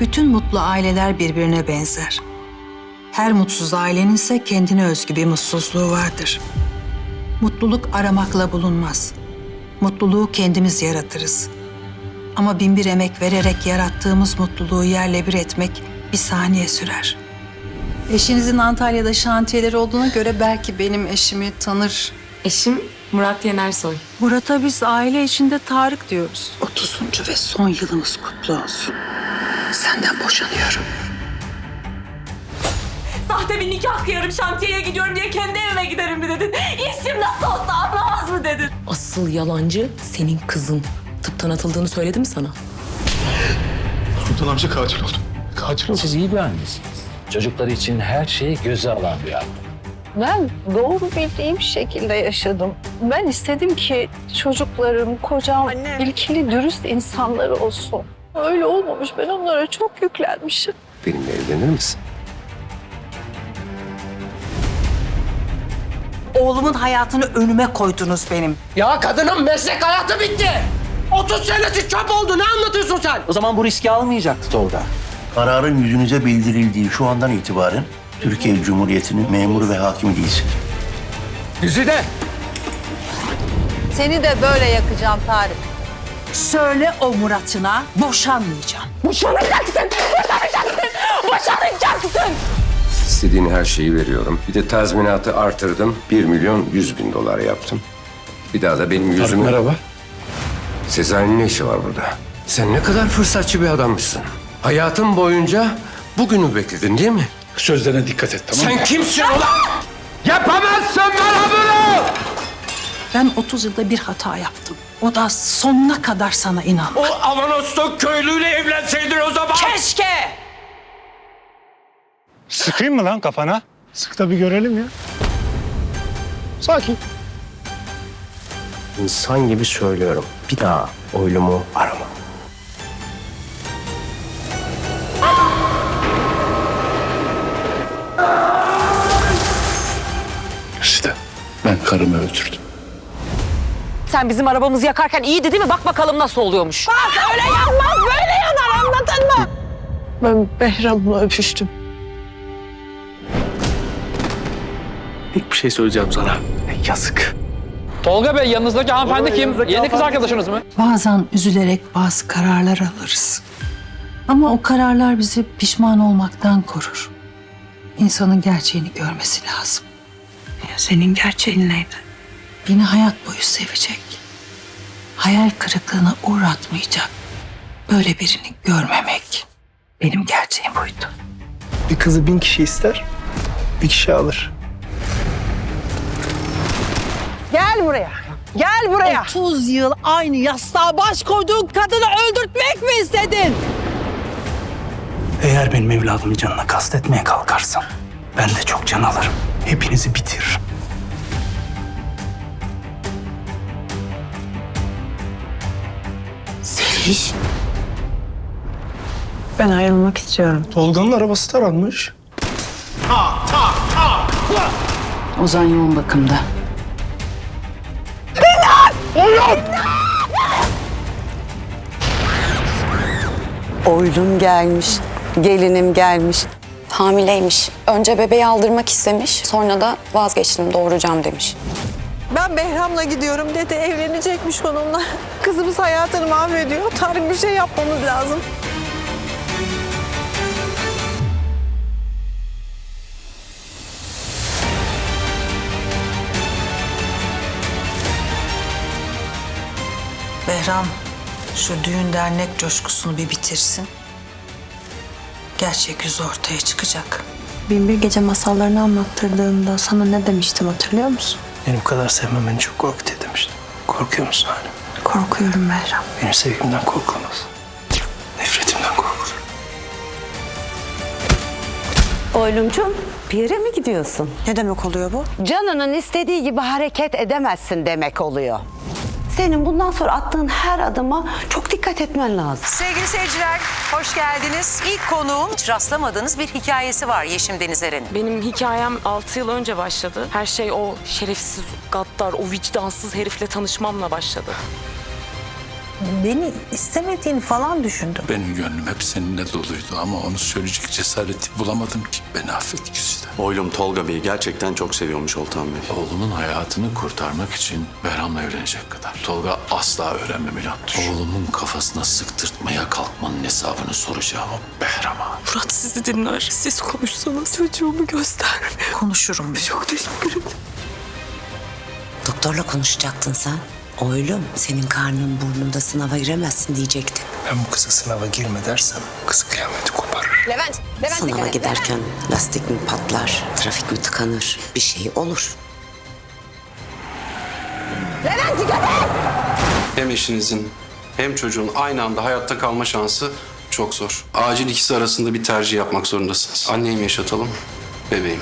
Bütün mutlu aileler birbirine benzer. Her mutsuz ailenin ise kendine özgü bir mutsuzluğu vardır. Mutluluk aramakla bulunmaz. Mutluluğu kendimiz yaratırız. Ama bin bir emek vererek yarattığımız mutluluğu yerle bir etmek bir saniye sürer. Eşinizin Antalya'da şantiyeleri olduğuna göre belki benim eşimi tanır. Eşim Murat Yenersoy. Murat'a biz aile içinde Tarık diyoruz. 30. ve son yılımız kutlu olsun. Senden boşanıyorum. Sahte bir nikah kıyarım şantiyeye gidiyorum diye kendi evime giderim mi dedin? İşim nasıl olsa anlamaz mı dedin? Asıl yalancı senin kızın. Tıptan atıldığını söyledi mi sana? Sultan amca katil oldu. Katil oldu. Siz iyi bir annesiniz. Çocukları için her şeyi göze alan bir anne. Ben doğru bildiğim şekilde yaşadım. Ben istedim ki çocuklarım, kocam ilkili, dürüst insanlar olsun. Öyle olmamış. Ben onlara çok yüklenmişim. Benimle evlenir misin? Oğlumun hayatını önüme koydunuz benim. Ya kadının meslek hayatı bitti. 30 senesi çöp oldu. Ne anlatıyorsun sen? O zaman bu riski almayacaktı Tolga. Kararın yüzünüze bildirildiği şu andan itibaren Türkiye Cumhuriyeti'nin memuru ve hakimi değilsin. Güzide. Seni de böyle yakacağım Tarık. Söyle o Murat'ına boşanmayacağım. Boşanacaksın! Boşanacaksın! Boşanacaksın! İstediğin her şeyi veriyorum. Bir de tazminatı artırdım. 1 milyon 100 bin dolar yaptım. Bir daha da benim yüzümü... merhaba. Sezai'nin ne işi var burada? Sen ne kadar fırsatçı bir adammışsın. Hayatın boyunca bugünü bekledin değil mi? Sözlerine dikkat et tamam mı? Sen kimsin ulan? Yapamazsın bana bunu! Ben 30 yılda bir hata yaptım. O da sonuna kadar sana inan. O Avanos'ta köylüyle evlenseydin o zaman. Keşke! Sıkayım mı lan kafana? Sık da bir görelim ya. Sakin. İnsan gibi söylüyorum. Bir daha oylumu arama. İşte ben karımı öldürdüm. Sen bizim arabamızı yakarken iyiydi değil mi? Bak bakalım nasıl oluyormuş. Bak öyle yanmaz, böyle yanar anladın mı? Ben Behram'la öpüştüm. İlk bir şey söyleyeceğim sana. Yazık. Tolga Bey yanınızdaki hanımefendi kim? Yeni kız arkadaşınız mı? Bazen üzülerek bazı kararlar alırız. Ama o kararlar bizi pişman olmaktan korur. İnsanın gerçeğini görmesi lazım. Ya senin gerçeğin neydi? Beni hayat boyu sevecek. Hayal kırıklığına uğratmayacak. Böyle birini görmemek. Benim gerçeğim buydu. Bir kızı bin kişi ister, bir kişi alır. Gel buraya. Gel buraya. 30 yıl aynı yastığa baş koyduğun kadını öldürtmek mi istedin? Eğer benim evladımın canına kastetmeye kalkarsan ben de çok can alırım. Hepinizi bitiririm. Ben ayrılmak istiyorum. Tolga'nın arabası taranmış. Ozan yoğun bakımda. Oylum gelmiş, gelinim gelmiş. Hamileymiş. Önce bebeği aldırmak istemiş. Sonra da vazgeçtim doğuracağım demiş. Ben Behram'la gidiyorum dedi. Evlenecekmiş onunla. Kızımız hayatını mahvediyor. Tarık bir şey yapmamız lazım. Behram şu düğün dernek coşkusunu bir bitirsin. Gerçek yüzü ortaya çıkacak. Binbir gece masallarını anlattırdığında sana ne demiştim hatırlıyor musun? Beni bu kadar sevmemeni çok korkutuyor demiştim. Korkuyor musun hala? Korkuyorum Behram. Benim sevgimden korkulmaz. Nefretimden korkulur. Oylumcum bir yere mi gidiyorsun? Ne demek oluyor bu? Canının istediği gibi hareket edemezsin demek oluyor. Senin bundan sonra attığın her adıma çok dikkat etmen lazım. Sevgili seyirciler, hoş geldiniz. İlk konuğum hiç rastlamadığınız bir hikayesi var Yeşim Deniz Eren'in. Benim hikayem 6 yıl önce başladı. Her şey o şerefsiz, gaddar, o vicdansız herifle tanışmamla başladı. Beni istemediğini falan düşündüm. Benim gönlüm hep seninle doluydu ama onu söyleyecek cesareti bulamadım ki. Beni affet Güzide. Oğlum Tolga Bey'i gerçekten çok seviyormuş Oltan Bey. Oğlumun hayatını kurtarmak için Behram'la evlenecek kadar. Tolga asla öğrenmemeli Abdüş. Oğlumun kafasına sıktırtmaya kalkmanın hesabını soracağım o Behram'a. Murat sizi dinler. Siz konuşsanız çocuğumu gösterme. Konuşurum. Çok teşekkür ederim. Doktorla konuşacaktın sen. Oğlum senin karnın burnunda sınava giremezsin diyecektin. Ben bu kızı sınava girme dersem kız kıyameti koparır. Sınava giderken lastik mi patlar, trafik mi tıkanır, bir şey olur. Hem eşinizin hem çocuğun aynı anda hayatta kalma şansı çok zor. Acil ikisi arasında bir tercih yapmak zorundasınız. Anneyim yaşatalım, bebeğim.